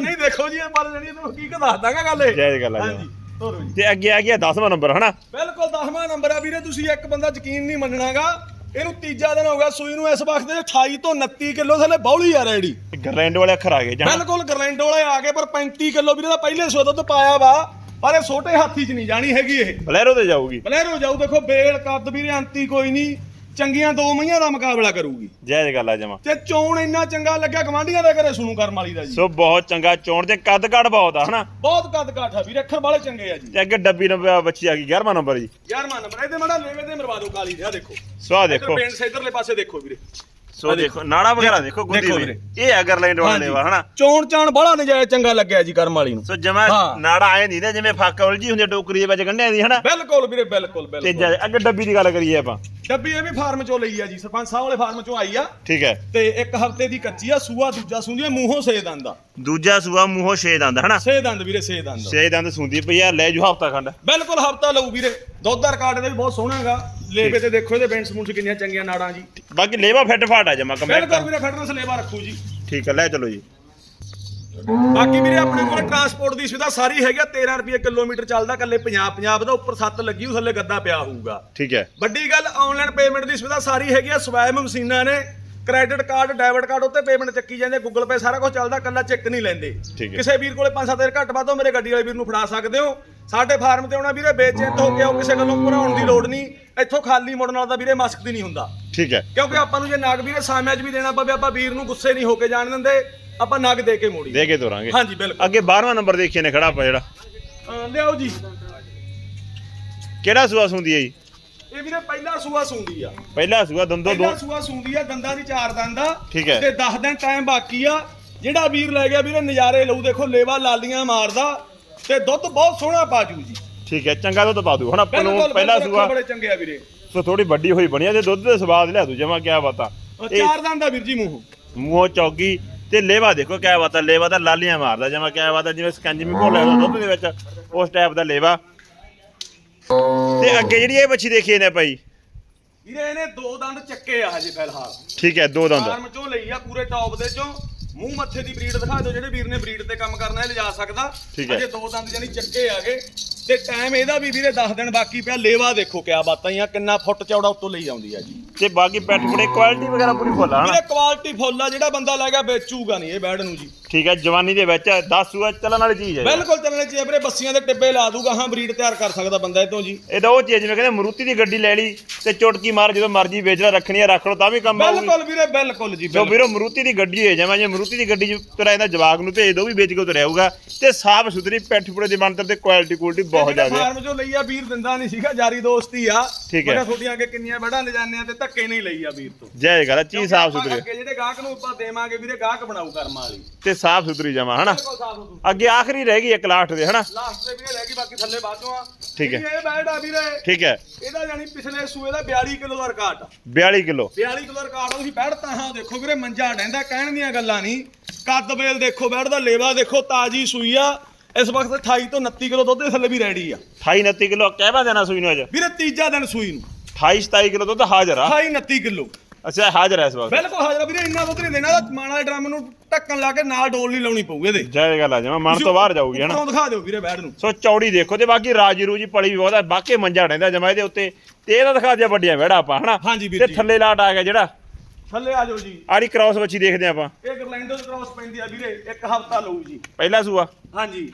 ਨਹੀਂ ਦੇਖੋ ਜੀ ਇਹ ਬਾਰੇ ਜਿਹੜੀ ਤੁਹਾਨੂੰ ਹਕੀਕਤ ਦੱਸ ਦਾਂਗਾ ਗੱਲ ਇਹ? ਜਾਇਜ਼ ਗੱਲ ਆ ਹਾਂਜੀ। ਜੀ ਤੇ ਅੱਗੇ ਆ ਗਿਆ 10ਵਾਂ ਨੰਬਰ ਹਨਾ? ਬਿਲਕੁਲ 10ਵਾਂ ਨੰਬਰ ਆ ਵੀਰੇ ਤੁਸੀਂ ਇੱਕ ਬੰਦਾ ਯਕੀਨ ਨਹੀਂ ਮੰਨਣਾਗਾ। ਇਹਨੂੰ ਤੀਜਾ ਦਿਨ ਹੋ ਗਿਆ ਸੂਈ ਨੂੰ ਇਸ ਵਕਤ ਦੇ 28 ਤੋਂ 29 ਕਿਲੋ ਥੱਲੇ ਬੌਲੀ ਆ ਰੈਡੀ। ਗਰਲੈਂਡ ਵਾਲੇ ਅੱਖਰ ਆ ਗਏ ਜਾਂ ਬਿਲਕੁਲ ਗਰਲੈਂਡੋ ਵਾਲੇ ਆ ਗਏ ਪਰ 35 ਕਿਲੋ ਵੀਰੇ ਦਾ ਪਹਿਲੇ ਸੋ ਦੁੱਧ ਪਾਇਆ ਵਾ ਪਰ ਇਹ ਛੋਟੇ ਹਾਥੀ 'ਚ ਨਹੀਂ ਜਾਣੀ ਹੈਗੀ ਇਹ। ਬਲੈਰੋ ਤੇ ਜਾਊਗੀ। ਬਲੈਰੋ ਜਾਊ ਦੇਖੋ ਬੇਲ ਕੱਦ ਵੀਰੇ ਅੰਤੀ ਕੋਈ ਨਹੀਂ। ਚੰਗੀਆਂ ਦੋ ਮਈਆਂ ਦਾ ਮੁਕਾਬਲਾ ਕਰੂਗੀ। ਜਾਇਜ਼ ਗੱਲ ਆ ਜਮਾ। ਤੇ ਚੋਣ ਇੰਨਾ ਚੰਗਾ ਲੱਗਿਆ ਗਵਾਂਢੀਆਂ ਦੇ ਘਰੇ ਸੁਣੂ ਕਰਮ ਵਾਲੀ ਦਾ ਜੀ। ਸੋ ਬਹੁਤ ਚੰਗਾ ਚੋਣ ਤੇ ਕੱਦ ਕਾਠ ਬਹੁਤ ਆ ਹਨਾ? ਬਹੁਤ ਕੱਦ ਕਾਠ ਆ ਵੀਰੇ ਅੱਖਰ ਵਾਲੇ ਚੰਗੇ ਆ ਜੀ। ਤੇ ਅੱਗੇ ਡੱਬੀ ਨੰਬਰ ਬੱਚੀ ਆ ਗਈ 11ਵਾਂ ਨੰਬਰ ਜੀ। 11ਵਾਂ ਨੰਬਰ ਇਹਦੇ ਮਾੜਾ ਲੇਵੇ ਤੇ ਮਰਵਾ ਦਿਓ ਕਾਲੀ ਦੇ ਆ ਦੇਖੋ। ਸੋ ਆ ਦੇਖੋ। ਪਿੰਡ ਸੇ ਇਧਰਲੇ ਪਾਸੇ ਦੇਖੋ ਵੀਰੇ। ਸੋ ਦੇਖੋ ਨਾੜਾ ਵਗੈਰਾ ਦੇਖੋ ਗੁੱਦੀ ਵੀਰੇ। ਇਹ ਆ ਗਰਲੈਂਡ ਵਾਲਾ ਲੈਵਾ ਹਨਾ? ਚੋਣ ਚਾਣ ਬੜਾ ਨਜਾਇਜ਼ ਚੰਗਾ ਲੱਗਿਆ ਜੀ ਕਰਮ ਵਾਲੀ ਨੂੰ। ਸੋ ਜਮਾ ਹਾਂ। ਨਾੜਾ ਆਏ ਨਹੀਂ ਨਾ ਜਿਵੇਂ ਫੱਕ ਉਲਝੀ ਹੁੰਦੀ ਟੋਕਰੀ ਦੇ ਵਿੱਚ ਗੰਢਿਆਂ ਦੀ ਹਨਾ? ਬਿਲਕੁਲ ਵੀਰੇ ਬਿਲਕੁਲ ਤੇ ਬਿਲਕੁਲ ਜਾ- ਅੱਗੇ ਡੱਬੀ ਦੀ ਗੱਲ ਕਰੀਏ ਆਪਾਂ। ਡੱਬੀ ਇਹ ਵੀ ਫਾਰਮ ਚੋਂ ਲਈ ਆ ਜੀ ਸਰਪੰਚ ਸਾਹਿਬ ਵਾਲੇ ਫਾਰਮ ਚੋਂ ਆਈ ਆ। ਠੀਕ ਹੈ। ਤੇ ਇੱਕ ਹਫ਼ਤੇ ਦੀ ਕੱਚੀ ਆ ਸੂਆ ਦੂਜਾ ਸੁੰਦੀ ਮੂੰਹੋਂ ਸੇ ਦੰਦ ਆ। ਦੂਜਾ ਸੂਆ ਮੂੰਹੋਂ ਛੇ ਦੰਦ ਹਨਾ? ਸੇ ਦੰਦ ਵੀਰੇ ਸੇ ਦੰਦ। ਛੇ ਦੰਦ ਸੁੰਦੀ ਪਈ ਆ ਲੈ ਜੂ ਹਫਤਾ ਖੰਡ। ਬਿਲਕੁਲ ਹਫਤਾ ਲਊ ਵੀਰੇ। ਦੁੱਧ ਦਾ ਰਿਕਾਰਡ ਇਹਦਾ ਵੀ ਬਹੁਤ ਸੋਹਣਾ ਹੈਗਾ। ਲੇਬੇ ਤੇ ਦੇਖੋ ਇਹਦੇ ਬੈਂਸ ਮੂੰਸ ਕਿੰਨੀਆਂ ਚੰਗੀਆਂ ਨਾੜਾਂ ਜੀ। ਬਾਕੀ ਲੇਵਾ ਫਿੱਟ ਫਾਟ ਆ ਜਮਾ ਬਿਲਕੁਲ ਕੰਪੈਕਟ ਵੀਰੇ ਫਿਟਨੈਸ ਲੇਵਾ ਰੱਖੂ ਜੀ। ਠੀਕ ਹੈ ਲੈ ਚਲੋ ਜੀ। ਬਾਕੀ ਵੀਰੇ ਆਪਣੇ ਕੋਲ ਟਰਾਂਸਪੋਰਟ ਦੀ ਸੁਵਿਧਾ ਸਾਰੀ ਹੈਗੀ ਆ 13 ਰੁਪਏ ਕਿਲੋਮੀਟਰ ਚੱਲਦਾ ਕੱਲੇ 50 50 ਦਾ ਉੱਪਰ ਸੱਤ ਲੱਗੀ ਉਹ ਥੱਲੇ ਗੱਦਾ ਪਿਆ ਹੋਊਗਾ। ਠੀਕ ਹੈ। ਵੱਡੀ ਗੱਲ ਆਨਲਾਈਨ ਪੇਮੈਂਟ ਦੀ ਸੁਵਿਧਾ ਸਾਰੀ ਹੈਗੀ ਆ ਸਵੈਮ ਮਸ਼ੀਨਾਂ ਨੇ ਕ੍ਰੈਡਿਟ ਕਾਰਡ ਡੈਬਿਟ ਕਾਰਡ ਉੱਤੇ ਪੇਮੈਂਟ ਚੱਕੀ ਜਾਂਦੇ ਗੂਗਲ ਪੇ ਸਾਰਾ ਕੁਝ ਚੱਲਦਾ ਕੱਲਾ ਚੈੱਕ ਨਹੀਂ ਲੈਂਦੇ। ਠੀਕ ਹੈ। ਕਿਸੇ ਵੀਰ ਕੋਲੇ 5-7 ਘੱਟ ਵੱਧ ਹੋ ਮੇਰੇ ਗੱਡੀ ਵਾਲੇ ਵੀਰ ਨੂੰ ਫੜਾ ਸਕਦੇ ਹੋ। ਸਾਡੇ ਫਾਰਮ ਤੇ ਆਉਣਾ ਵੀਰੇ ਬੇਚੈਂਤ ਹੋ ਕੇ ਆਓ ਕਿਸੇ ਗੱਲੋਂ ਭਰਾਉਣ ਦੀ ਲੋੜ ਨਹੀਂ। ਇੱਥੋਂ ਖਾਲੀ ਮੁੜਨ ਵਾਲਾ ਤਾਂ ਵੀਰੇ ਮਸਕਦੀ ਨਹੀਂ ਹੁੰਦਾ। ਠੀਕ ਹੈ। ਕਿਉਂਕਿ ਆਪਾਂ ਨੂੰ ਜੇ ਨਾਗ ਵੀਰੇ ਸਾਮਿਆਂ 'ਚ ਵੀ ਦੇਣਾ ਪਵੇ ਆਪਾਂ ਵੀਰ ਨੂੰ ਗੁੱਸੇ ਨਹੀਂ ਹੋ ਕੇ ਜਾਣ ਦਿੰਦੇ। ਆਪਾਂ ਨਗ ਦੇ ਕੇ ਮੋੜੀ ਦੇ ਕੇ ਤੋਰਾਂਗੇ। ਹਾਂਜੀ ਬਿਲਕੁਲ। ਅੱਗੇ 12ਵਾਂ ਨੰਬਰ ਦੇਖੀਏ ਨੇ ਖੜਾ ਆਪਾਂ ਜਿਹੜਾ। ਅਹ ਲਿਆਓ ਜੀ। ਕਿਹੜਾ ਸੂਆ ਸੁੰਦੀ ਹੈ ਜੀ? ਇਹ ਵੀਰੇ ਪਹਿਲਾ ਸੂਆ ਸੁੰਦੀ ਆ। ਪਹਿਲਾ ਸੂਆ ਦੰਦੋ ਦੋ। ਪਹਿਲਾ ਸੂਆ ਸੁੰਦੀ ਆ ਦੰਦਾਂ ਦੀ ਚਾਰ ਦੰਦ ਆ। ਠੀਕ ਹੈ। ਤੇ 10 ਦਿਨ ਟਾਈਮ ਬਾਕੀ ਆ। ਜਿਹੜਾ ਵੀਰ ਲੈ ਗਿਆ ਵੀਰੇ ਨਜ਼ਾਰੇ ਲਊ। ਦੇਖੋ ਲੇਵਾ ਲਾਲੀਆਂ ਮਾਰਦਾ ਤੇ ਦੁੱਧ ਬਹੁਤ ਸੋਹਣਾ ਪਾਜੂ ਜੀ ਠੀਕ ਹੈ ਚੰਗਾ ਦੁੱਧ ਪਾ ਦੂ। ਹਣਾ ਬਿਲਕੁਲ ਪਹਿਲਾ ਬਿਲਕੁਲ ਸੂਆ ਬੜੇ ਚੰਗੇ ਆ ਵੀਰੇ। ਸੋ ਥੋੜੀ ਵੱਡੀ ਹੋਈ ਬਣੀ ਆ ਤੇ ਦੁੱਧ ਦੇ ਸਵਾਦ ਲਿਆ ਦੂ ਜਮਾ ਕਿਆ ਬਾਤਾਂ ਉਹ ਇਹ ਚਾਰ ਦੰਦ ਆ ਵੀਰ ਜੀ ਮੂੰਹੋਂ। ਮੂੰਹੋਂ ਚੌਗੀ ਤੇ ਲੇਵਾ ਦੇਖੋ ਕਿਆ ਬਾਤਾਂ ਲੇਵਾ ਤਾਂ ਲਾਲੀਆਂ ਮਾਰਦਾ ਜਮਾ ਕਿਆ ਬਾਤਾਂ ਜਿਵੇਂ ਸਕੰਜਮੀ ਘੋਲ ਲੈਦਾ ਦੁੱਧ ਦੇ ਵਿੱਚ ਉਸ ਟਾਈਪ ਦਾ ਲੇਵਾ। ਤੇ ਅੱਗੇ ਜਿਹੜੀ ਇਹ ਬੱਚੀ ਦੇਖੀ ਨੇ ਭਾਈ? ਵੀਰੇ ਇਹਨੇ ਦੋ ਦੰਦ ਚੱਕੇ ਆ ਹਜੇ ਫਿਲਹਾਲ। ਠੀਕ ਹੈ ਦੋ ਦੰਦ। ਫਾਰਮ ਚੋਂ ਲਈ ਆ ਪੂਰੇ ਟੌਪ ਦੇ ਚੋਂ। ਮੂੰਹ ਮੱਥੇ ਦੀ ਬਰੀਡ ਦਿਖਾ ਦਿਓ ਜਿਹੜੇ ਵੀਰ ਨੇ ਬਰੀਡ ਤੇ ਕੰਮ ਕਰਨਾ ਇਹ ਲਿਜਾ ਸਕਦਾ। ਠੀਕ ਹੈ। ਅਜੇ ਦੋ ਦੰਦ ਜਾਨੀ ਚੱਕੇ ਆਗੇ ਤੇ ਟਾਈਮ ਇਹਦਾ ਵੀ ਵੀਰੇ 10 ਦਿਨ ਬਾਕੀ ਪਿਆ ਲੇਵਾ ਦੇਖੋ ਕਿਆ ਬਾਤਾਂ ਹੀ ਆ ਕਿੰਨਾ ਫੁੱਟ ਚੌੜਾ ਉੱਤੋਂ ਲਈ ਆਉਂਦੀ ਆ ਜੀ। ਤੇ ਬਾਕੀ ਪੈਟ ਪੁੜੇ ਕੁਆਲਿਟੀ ਵਗੈਰਾ ਪੂਰੀ ਫੁੱਲ ਆ ਹਨਾ? ਵੀਰੇ ਕੁਆਲਿਟੀ ਫੁੱਲ ਆ ਜਿਹੜਾ ਬੰਦਾ ਲੈ ਗਿਆ ਵੇਚੂਗਾ ਨਹੀਂ ਇਹ ਬੈਡ ਨੂੰ ਜੀ। ਠੀਕ ਹੈ ਜਵਾਨੀ ਦੇ ਵਿੱਚ 10 ਸੂਆ ਚੱਲਣ ਵਾਲੀ ਚੀਜ਼ ਹੈ। ਬਿਲਕੁਲ ਚੱਲਣੇ ਚਾਹੀਏ ਵੀਰੇ ਬੱਸੀਆਂ ਦੇ ਟਿੱਬੇ ਲਾ ਦੂਗਾ ਹਾਂ ਬਰੀਡ ਤਿਆਰ ਕਰ ਸਕਦਾ ਬੰਦਾ ਇਹ ਤੋਂ ਜੀ। ਇਹਦਾ ਉਹ ਚੀਜ਼ ਜਿਵੇਂ ਕਹਿੰਦੇ ਮਰੂਤੀ ਦੀ ਗੱਡੀ ਲੈ ਲਈ ਤੇ ਚੁਟਕੀ ਮਾਰ ਜਦੋਂ ਮਰਜ਼ੀ ਵੇਚਣਾ ਰੱਖਣੀ ਆ ਰੱਖ ਲਓ ਤਾਂ ਵੀ ਕੰਮ ਆਊਗੀ। ਬਿਲਕੁਲ ਵੀਰੇ ਬਿਲਕੁਲ ਜੀ ਜੋ ਬਿਲਕੁਲ। ਵੀਰੋ ਮਰੂਤੀ ਦੀ ਗੱਡੀ ਹੋਏ ਜਾਵਾਂ ਜੇ ਮਰੂਤੀ ਦੀ ਗੱਡੀ 'ਚ ਤੁਰਿਆ ਇਹਦਾ ਜਵਾਕ ਨੂੰ ਭੇਜ ਦੋ ਵੀ ਵੇਚ ਕੇ ਤੁਰਿਆ ਹੋਊਗਾ ਤੇ ਸਾਫ਼ ਸੁਥਰੀ ਪੈਠ ਪੁੜੇ ਦੀ ਬਣਤਰ ਤੇ ਕੁਆਲਿਟੀ ਕੁਆਲਿਟੀ ਬਹੁਤ ਜ਼ਿਆਦਾ ਹੈ। ਫਾਰਮ ਚੋਂ ਲਈ ਆ ਵੀਰ ਦਿੰਦਾ ਨਹੀਂ ਸੀਗਾ ਜਾਰੀ ਦੋਸਤੀ ਆ। ਠੀਕ ਹੈ। ਮੈਂ ਤੁਹਾਡੀਆਂ ਅੱਗੇ ਕਿੰਨੀਆਂ ਬੜਾਂ ਲੈ ਜਾਂਦੇ ਆ ਤੇ ਧੱਕੇ ਨਹੀਂ ਲਈ ਆ ਵੀਰ ਤੋਂ। ਜੈ ਗੱਲ ਚੀਜ਼ ਸਾਫ਼ ਸੁਥਰੀ ਅੱਗੇ ਜਿਹੜੇ ਗਾਹਕ ਨੂੰ ਆਪਾਂ ਦੇਵਾਂਗੇ ਵੀਰੇ ਗਾਹਕ ਬਣਾਊ ਕਰਮ ਵਾਲੀ। ਤੇ ਸਾਫ਼ ਸੁਥਰੀ ਜਮਾ ਹਨਾ? ਅੱਗੇ ਆਖਰੀ ਰਹਿ ਗਈ ਇੱਕ ਲਾਸਟ ਦੇ ਹਨਾ? ਲਾਸਟ ਤੇ ਵੀਰੇ ਰਹਿ ਗਈ ਬਾਕੀ ਥੱਲੇ ਬਾਅਦੋਂ ਆ। ਠੀਕ ਹੈ। ਇਹ ਬੈਡ ਆ ਵੀਰੇ। ਠੀਕ ਹੈ। ਇਹਦਾ ਜਾਨੀ ਪਿਛਲੇ ਸੂਏ ਦਾ 42 ਕਿਲੋ ਦਾ ਰਿਕਾਰਡ ਆ। 42 ਕਿਲੋ। 42 ਕਿਲੋ ਰਿਕਾਰਡ ਤੁਸੀਂ ਬੈਡ ਤਾਂ ਹਾਂ ਦੇਖੋ ਵੀਰੇ ਮੰਜਾ ਡੈਂਦਾ ਕਹਿਣ ਦੀਆਂ ਗੱਲਾਂ ਨਹੀਂ ਕੱਦ ਬੇਲ ਦੇਖੋ ਬੈਡ ਦਾ ਲੇਵਾ ਦੇਖੋ ਤਾਜੀ ਸੂਈ ਆ। ਇਸ ਵਕਤ 28 ਤੋਂ 29 ਕਿਲੋ ਦੁੱਧ ਦੇ ਥੱਲੇ ਵੀ ਰੈਡੀ ਆ। 28 29 ਕਿਲੋ ਕਹਿਵਾ ਦੇਣਾ ਸੂਈ ਨੂੰ ਅੱਜ? ਵੀਰੇ ਤੀਜਾ ਦਿਨ ਸੂਈ ਨੂੰ। 28 27 ਕਿਲੋ ਦੁੱਧ ਹਾਜ਼ਰ ਆ। 28 29 ਕਿਲੋ। ਅੱਛਾ ਹਾਜ਼ਰ ਹੈ ਇਸ ਵਕਤ। ਬਿਲਕੁਲ ਹਾਜ਼ਰ ਆ। ਵੀਰੇ ਇੰਨਾ ਦੁੱਧ ਨਹੀਂ ਦੇਣਾ ਇਹਦਾ ਮਾਣਾ ਦੇ ਡਰਮ ਨੂੰ ਢੱਕਣ ਲਾ ਕੇ ਨਾਲ ਡੋਲ ਨਹੀਂ ਲਾਉਣੀ ਪਊ ਇਹਦੇ। ਜੈ ਗੱਲ ਆ ਜਮਾ ਮਨ ਤੋਂ ਬਾਹਰ ਜਾਊਗੀ ਹਨਾ ਦਿਖਾ ਦਿਓ ਵੀਰੇ ਬੈਡ ਨੂੰ। ਸੋ ਚੌੜੀ ਦੇਖੋ ਤੇ ਬਾਕੀ ਰਾਜੀ ਰੂਜੀ ਪਲੀ ਵੀ ਬਹੁਤ ਬਾਕੀ ਮੰਜਾ ਡੈਂਦਾ ਜਮਾ ਇਹਦੇ ਉੱਤੇ। ਤੇ ਇਹਦਾ ਦਿਖਾ ਦਿਆ ਵੱਡੀਆਂ ਵੜਾ ਆਪਾਂ ਹਨਾ ਤੇ ਜੀ। ਥੱਲੇ ਲਾਟ ਆ ਗਿਆ ਜਿਹੜਾ। ਥੱਲੇ ਆ ਜਾਓ ਜੀ। ਆੜੀ ਕ੍ਰਾਸ ਬੱਚੀ ਦੇਖਦੇ ਆਪਾਂ। ਇਹ ਗਰਲੈਂਡੋ ਦੀ ਕ੍ਰਾਸ ਪੈਂਦੀ ਆ ਵੀਰੇ ਇੱਕ ਹਫਤਾ ਲਊ ਜੀ। ਪਹਿਲਾ ਸੂਆ? ਹਾਂਜੀ।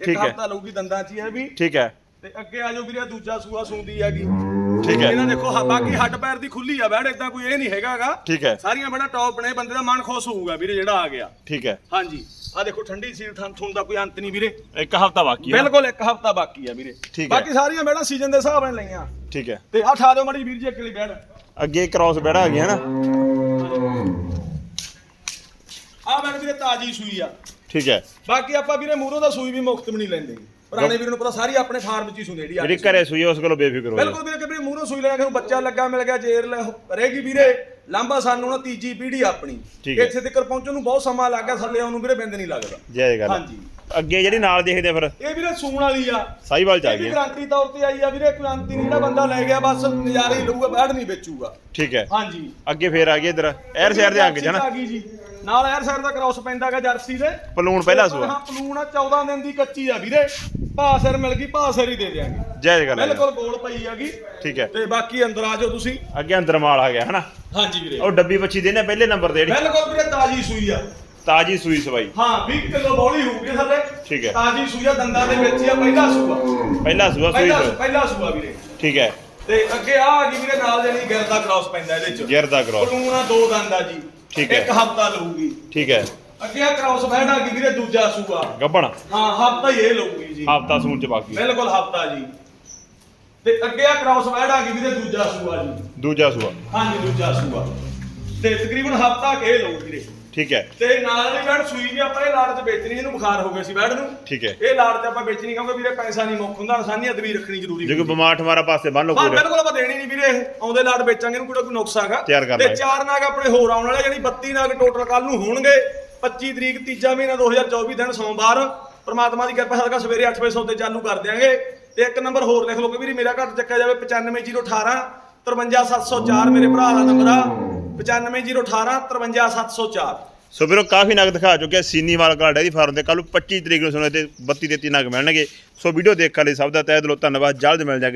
ਇੱਕ ਹੈ। ਹਫਤਾ ਲਊਗੀ ਦੰਦਾਂ 'ਚ ਹੀ ਇਹ ਵੀ। ਠੀਕ ਹੈ। ਤੇ ਅੱਗੇ ਆ ਜਾਓ ਵੀਰੇ ਦੂਜਾ ਸੂਆ ਸੁੰਦੀ ਹੈਗੀ। ਠੀਕ ਹੈ। ਇਹਨਾਂ ਦੇਖੋ ਹ- ਬਾਕੀ ਹੱਡ ਪੈਰ ਦੀ ਖੁੱਲੀ ਆ ਬੈੜ ਇਦਾਂ ਕੋਈ ਇਹ ਨਹੀਂ ਹੈਗਾਗਾ। ਠੀਕ ਹੈ। ਸਾਰੀਆਂ ਬੜਾ ਟੌਪ ਨੇ ਬੰਦੇ ਦਾ ਮਨ ਖੁਸ਼ ਹੋਊਗਾ ਵੀਰੇ ਜਿਹੜਾ ਆ ਗਿਆ। ਠੀਕ ਹੈ। ਹਾਂਜੀ। ਆ ਦੇਖੋ ਠੰਡੀ ਸੀਲ ਥਣ ਥੁਣ ਦਾ ਕੋਈ ਅੰਤ ਨਹੀਂ ਵੀਰੇ। ਇੱਕ ਹਫਤਾ ਬਾਕੀ ਹੈ ਬਿਲਕੁਲ ਇੱਕ ਹਫਤਾ ਬਾਕੀ ਆ ਵੀਰੇ। ਠੀਕ ਹੈ। ਬਾਕੀ ਸਾਰੀਆਂ ਬੈੜਾਂ ਸੀਜ਼ਨ ਦੇ ਹਿਸਾਬ ਨਾਲ ਲਈਆਂ। ਠੀਕ ਹੈ। ਤੇ ਆ ਠਾ ਦਿਓ ਮੜੀ ਵੀਰ ਜੀ ਅਕਲੀ ਬੈੜ ਅੱਗੇ ਕ੍ਰਾਸ ਬੈੜਾ ਆ ਗਿਆ ਹਨਾ ਆ ਬੈੜ ਵੀਰੇ ਤਾਜੀ ਸੂਈ ਆ। ਠੀਕ ਹੈ। ਬਾਕੀ ਆਪਾਂ ਵੀਰੇ ਮੂਰੋ ਦਾ ਸੂਈ ਵੀ ਮੁਫਤ ਵੀ ਨਹੀਂ ਲੈਂਦੇ। ਪੁਰਾਣੇ ਵੀਰ ਨੂੰ ਪਤਾ ਸਾਰੀ ਆਪਣੇ ਫਾਰਮ 'ਚ ਹੀ ਸੁਣੇੜੀ ਆ ਜਿਹੜੀ ਘਰੇ ਸੂਈ ਉਸ ਕੋਲੋਂ ਬੇਫਿਕਰ ਹੋ ਬਿਲਕੁਲ ਵੀਰੇ ਕਿ ਮੂਰੋ ਸੂਈ ਲੈਣਾ ਕਿ ਬੱਚਾ ਲੱਗਾ ਮਿਲ ਗਿਆ ਜੇਰ ਲੈ ਰਹੇਗੀ ਵੀਰੇ। ਲਾਂਬਾ ਸਾਨੂੰ ਨਾ ਤੀਜੀ ਪੀੜ੍ਹੀ ਆਪਣੀ। ਇੱਥੇ ਤੱਕ ਪਹੁੰਚਣ ਨੂੰ ਬਹੁਤ ਸਮਾਂ ਲੱਗ ਗਿਆ ਥੱਲੇ ਆਉਣ ਨੂੰ ਵੀਰੇ ਬਿੰਦ ਨਹੀਂ ਲੱਗਦਾ। ਜੈ ਗੱਲ। ਹਾਂਜੀ। ਅੱਗੇ ਜਿਹੜੀ ਨਾਲ ਦੇਖਦੇ ਆ ਫਿਰ। ਇਹ ਵੀਰੇ ਸੂਣ ਵਾਲੀ ਆ। ਸਾਈਵਾਲ ਚ ਆ ਗਈ। ਗਰੰਟੀ ਤੌਰ ਤੇ ਆਈ ਆ ਵੀਰੇ ਕੋਈ ਅੰਤ ਨਹੀਂ ਜਿਹੜਾ ਬੰਦਾ ਲੈ ਗਿਆ ਬਸ ਨਜ਼ਾਰੇ ਲਊਗਾ ਬੈਠ ਨਹੀਂ ਵੇਚੂਗਾ। ਠੀਕ ਹੈ। ਹਾਂਜੀ। ਅੱਗੇ ਫੇਰ ਆ ਗਈ ਇਧਰ। ਐਰ ਸ਼ਹਿਰ ਦੇ ਅੰਗ ਚ ਜਰਸੀ ਹਨਾ ਆ ਗਈ ਜੀ। ਨਾਲ ਐਰ ਸਾਈਡ ਦਾ ਕ੍ਰਾਸ ਪੈਂਦਾਗਾ ਜਰਸੀ ਦੇ। ਪਲੂਣ ਪਹਿਲਾ ਸੂਆ। ਹਾਂ ਪਲੂਣ ਆ 14 ਦਿਨ ਦੀ ਕੱਚੀ ਆ ਵੀਰੇ। ਭਾ ਸਿਰ ਮਿਲ ਗਈ ਭਾ ਸਿਰ ਹੀ ਦੇ ਦਿਆਂਗੇ। ਜੈ ਗੱਲ ਆ। ਬਿਲਕੁਲ ਗੋਲ ਪਈ ਹੈਗੀ। ਠੀਕ ਹੈ। ਤੇ ਬਾਕੀ ਅੰਦਰ ਆ ਜਾਓ ਤੁਸੀਂ। ਅੱਗੇ ਅੰਦਰ ਮਾਲ ਆ ਗਿਆ ਹਨਾ? ਹਾਂਜੀ ਵੀਰੇ। ਉਹ ਡੱਬੀ ਬੱਚੀ ਦੇ ਨੇ ਪਹਿਲੇ ਨੰਬਰ ਤੇ ਜਿਹੜੀ। ਬਿਲਕੁਲ ਵੀਰੇ ਤਾਜੀ ਸੂਈ ਆ। ਤਾਜੀ ਸੂਈ ਸਵਾਈ। ਹਾਂ 20 ਕਿਲੋ ਬੌਲੀ ਹੋਊਗੀ ਥੱਲੇ ਠੀਕ ਹੈ। ਤਾਜੀ ਸੂਈ ਆ ਦੰਦਾਂ ਦੇ ਵਿੱਚ ਹੀ ਆ ਪਹਿਲਾ ਸੂਆ। ਪਹਿਲਾ ਸੂਆ ਸੂਈ ਪਹਿਲਾ ਸੂਆ। ਵੀਰੇ। ਠੀਕ ਹੈ। ਤੇ ਅੱਗੇ ਆ ਆ ਗਈ ਵੀਰੇ ਨਾਲ ਜਣੀ ਗਿਰ ਦਾ ਕ੍ਰਾਸ ਪੈਂਦਾ ਇਹਦੇ ਚ। ਗਿਰ ਦਾ ਕ੍ਰਾਸ ਪਲੂਣਾ ਦੋ ਦੰਦ ਆ ਜੀ। ਠੀਕ ਹੈ। ਇੱਕ ਹਫਤਾ ਲਊਗੀ। ਠੀਕ ਹੈ। ਅੱਗੇ ਆ ਕ੍ਰਾਸ ਬੈਠ ਆ ਗਈ ਵੀਰੇ ਦੂਜਾ ਸੂਆ। ਗੱਬਣ। ਹਾਂ ਹਫਤਾ ਹੀ ਇਹ ਲਊਗੀ ਜੀ। ਹਫਤਾ ਸੂਣ ਚ ਬਾਕੀ। ਬਿਲਕੁਲ ਹਫਤਾ ਜੀ। ਤੇ ਅੱਗੇ ਆ ਕ੍ਰਾਸ ਬੈਠ ਆ ਗਈ ਵੀਰੇ ਦੂਜਾ ਸੂਆ ਜੀ। ਦੂਜਾ ਸੂਆ। ਹਾਂਜੀ ਦੂਜਾ ਸੂਆ। ਤੇ ਤਕਰੀਬਨ ਹਫਤਾ ਕੇ ਲਊ ਵੀਰੇ। ਠੀਕ ਹੈ। ਤੇ ਨਾਲ ਵਾਲੀ ਬੈਡ ਸੂਈ ਵੀ ਆਪਾਂ ਇਹ ਲਾੜ 'ਚ ਵੇਚਣੀ ਇਹਨੂੰ ਬੁਖਾਰ ਹੋ ਗਿਆ ਸੀ ਬੈਡ ਨੂੰ। ਠੀਕ ਹੈ। ਇਹ ਲਾੜ 'ਚ ਆਪਾਂ ਵੇਚਣੀ ਕਿਉਂਕਿ ਵੀਰੇ ਪੈਸਾ ਨਹੀਂ ਮੁੱਕ ਹੁੰਦਾ ਇਨਸਾਨੀਅਤ ਵੀ ਰੱਖਣੀ ਜ਼ਰੂਰੀ ਜੇ ਕੋਈ ਬਿਮਾਰ ਠਮਾਰਾ ਪਾਸੇ ਬੰਨ ਲਓ ਹਾਂ ਪੂਰੇ। ਬਿਲਕੁਲ ਆਪਾਂ ਦੇਣੀ ਨਹੀਂ ਵੀਰੇ। ਆਉਂਦੇ ਲਾੜ ਵੇਚਾਂਗੇ ਇਹਨੂੰ ਕੋਈ ਨੁਕਸ ਹੈਗਾ। ਕਰ ਤੇ ਲਾਂਗੇ। ਚਾਰ ਨਾਗ ਆਪਣੇ ਹੋਰ ਆਉਣ ਵਾਲੇ ਯਾਨੀ 32 ਨਾਗ ਟੋਟਲ ਕੱਲ ਨੂੰ ਹੋਣਗੇ 25 ਤਰੀਕ ਤੀਜਾ ਮਹੀਨਾ 2024 ਦਿਨ ਸੋਮਵਾਰ। ਪ੍ਰਮਾਤਮਾ ਦੀ ਕਿਰਪਾ ਸਦਕਾ ਸਵੇਰੇ 8 ਵਜੇ ਸੌਦੇ ਚਾਲੂ ਕਰ ਦਿਆਂਗੇ। ਤੇ ਇੱਕ ਨੰਬਰ ਹੋਰ ਲਿਖ ਲਓ ਕਿ ਵੀਰੇ ਮੇਰਾ ਘੱਟ ਚੱਕਿਆ ਜਾਵੇ 95018 53704 ਮੇਰੇ ਭਰਾ ਦਾ ਨੰਬਰ ਆ। 95018 53704 ਸੋ ਵੀਰੋ ਕਾਫੀ ਨਗ ਦਿਖਾ ਚੁੱਕਿਆ ਸੀਨੀ ਵਾਲ ਕਾਲ ਡੈਰੀ ਫਾਰਮ ਤੇ ਕੱਲ ਨੂੰ 25 ਤਰੀਕ ਨੂੰ ਸੁਣੇ ਤੇ 32 33 ਨਗ ਮਿਲਣਗੇ ਸੋ ਵੀਡੀਓ ਦੇਖਣ ਲਈ ਸਭ ਦਾ ਤਹਿ ਦਿਲੋਂ ਧੰਨਵਾਦ ਜਲਦ ਮਿਲ ਜਾਗੇ